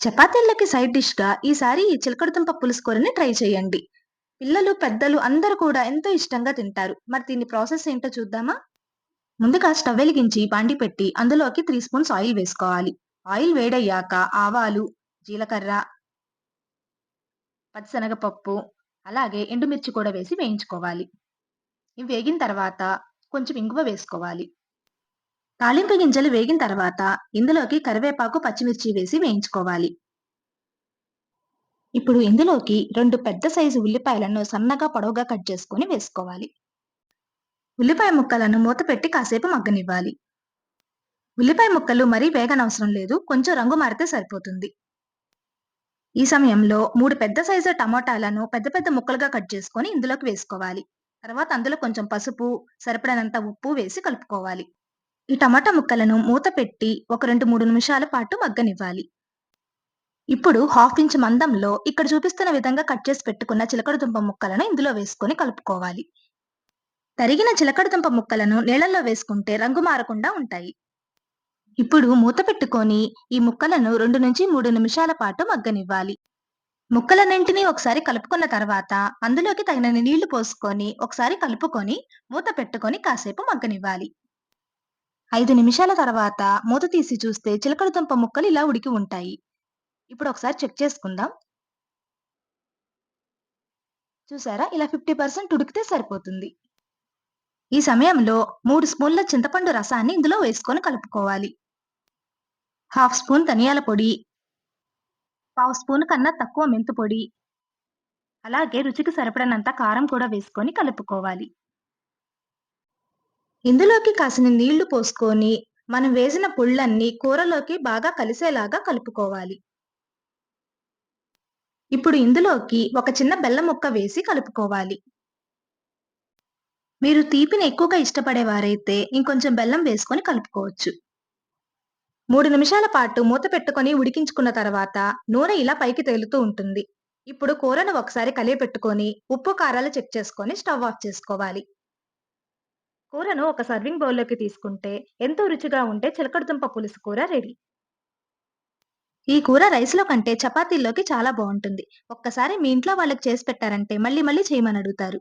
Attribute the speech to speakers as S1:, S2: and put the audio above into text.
S1: చపాతీలకి side డిష్‌గా ఈసారి ఈ చిలకడదుంప పులుసు కూరని ట్రై చేయండి. పిల్లలు, పెద్దలు అందరూ కూడా ఎంతో ఇష్టంగా తింటారు. మరి దీని ప్రాసెస్ ఏంటో చూద్దామా? ముందుగా స్టవ్ వెలిగించి బాండి పెట్టి అందులోకి త్రీ స్పూన్స్ ఆయిల్ వేసుకోవాలి. ఆయిల్ వేడయ్యాక ఆవాలు, జీలకర్ర పచ్చిశనగపప్పు, అలాగే ఎండుమిర్చి కూడా వేసి వేయించుకోవాలి. ఇవి వేగిన తర్వాత కొంచెం ఇంగువ వేసుకోవాలి. తాలింపు గింజలు వేగిన తర్వాత ఇందులోకి కరివేపాకు, పచ్చిమిర్చి వేసి వేయించుకోవాలి. ఇప్పుడు ఇందులోకి రెండు పెద్ద సైజు ఉల్లిపాయలను సన్నగా పొడవుగా కట్ చేసుకొని వేసుకోవాలి. ఉల్లిపాయ ముక్కలను మూత పెట్టి కాసేపు మగ్గనివ్వాలి. ఉల్లిపాయ ముక్కలు మరీ వేగనవసరం లేదు. కొంచెం రంగు మారితే సరిపోతుంది. ఈ సమయంలో మూడు పెద్ద సైజు టమోటాలను పెద్ద పెద్ద ముక్కలుగా కట్ చేసుకొని ఇందులోకి వేసుకోవాలి. తర్వాత అందులో కొంచెం పసుపు, సరిపడినంత ఉప్పు వేసి కలుపుకోవాలి. ఈ టమాటా ముక్కలను మూత పెట్టి ఒక 2, 3 నిమిషాల పాటు మగ్గనివ్వాలి. ఇప్పుడు హాఫ్ ఇంచ్ మందంలో ఇక్కడ చూపిస్తున్న విధంగా కట్ చేసి పెట్టుకున్న చిలకడదుంప ముక్కలను ఇందులో వేసుకొని కలుపుకోవాలి. తరిగిన చిలకడదుంప ముక్కలను నీళ్ళల్లో వేసుకుంటే రంగు మారకుండా ఉంటాయి. ఇప్పుడు మూత పెట్టుకొని ఈ ముక్కలను 2-3 నిమిషాల పాటు మగ్గనివ్వాలి. ముక్కలన్నింటినీ ఒకసారి కలుపుకున్న తర్వాత అందులోకి తగినన్ని నీళ్ళు పోసుకొని ఒకసారి కలుపుకొని మూత పెట్టుకొని కాసేపు మగ్గనివ్వాలి. ఐదు నిమిషాల తర్వాత మూత తీసి చూస్తే చిలకడదుంప ముక్కలు ఇలా ఉడికి ఉంటాయి. ఇప్పుడు ఒకసారి చెక్ చేసుకుందాం. చూసారా? ఇలా 50% ఉడికితే సరిపోతుంది. ఈ సమయంలో మూడు స్పూన్ల చింతపండు రసాన్ని ఇందులో వేసుకొని కలుపుకోవాలి. హాఫ్ స్పూన్ ధనియాల పొడి, పావు స్పూన్ కన్నా తక్కువ మెంతు పొడి, అలాగే రుచికి సరిపడినంత కారం కూడా వేసుకొని కలుపుకోవాలి. ఇందులోకి కాసిన నీళ్ళు పోసుకొని మనం వేసిన పుళ్ళన్నీ కూరలోకి బాగా కలిసేలాగా కలుపుకోవాలి. ఇప్పుడు ఇందులోకి ఒక చిన్న బెల్లం ముక్క వేసి కలుపుకోవాలి. మీరు తీపిని ఎక్కువగా ఇష్టపడేవారైతే ఇంకొంచెం బెల్లం వేసుకొని కలుపుకోవచ్చు. మూడు నిమిషాల పాటు మూత పెట్టుకొని ఉడికించుకున్న తర్వాత నూనె ఇలా పైకి తేలుతూ ఉంటుంది. ఇప్పుడు కూరను ఒకసారి కలియపెట్టుకొని ఉప్పు, కారాలు చెక్ చేసుకొని స్టవ్ ఆఫ్ చేసుకోవాలి. కూరను ఒక సర్వింగ్ బౌల్‌లోకి తీసుకుంటే ఎంతో రుచిగా ఉండే చిలకడదుంప పులుసు కూర రెడీ. ఈ కూర రైస్‌లో కంటే చపాతీల్లోకి చాలా బాగుంటుంది ఒక్కసారి మీ ఇంట్లో వాళ్ళకి చేసి పెట్టారంటే మళ్ళీ మళ్ళీ చేయమని అడుగుతారు.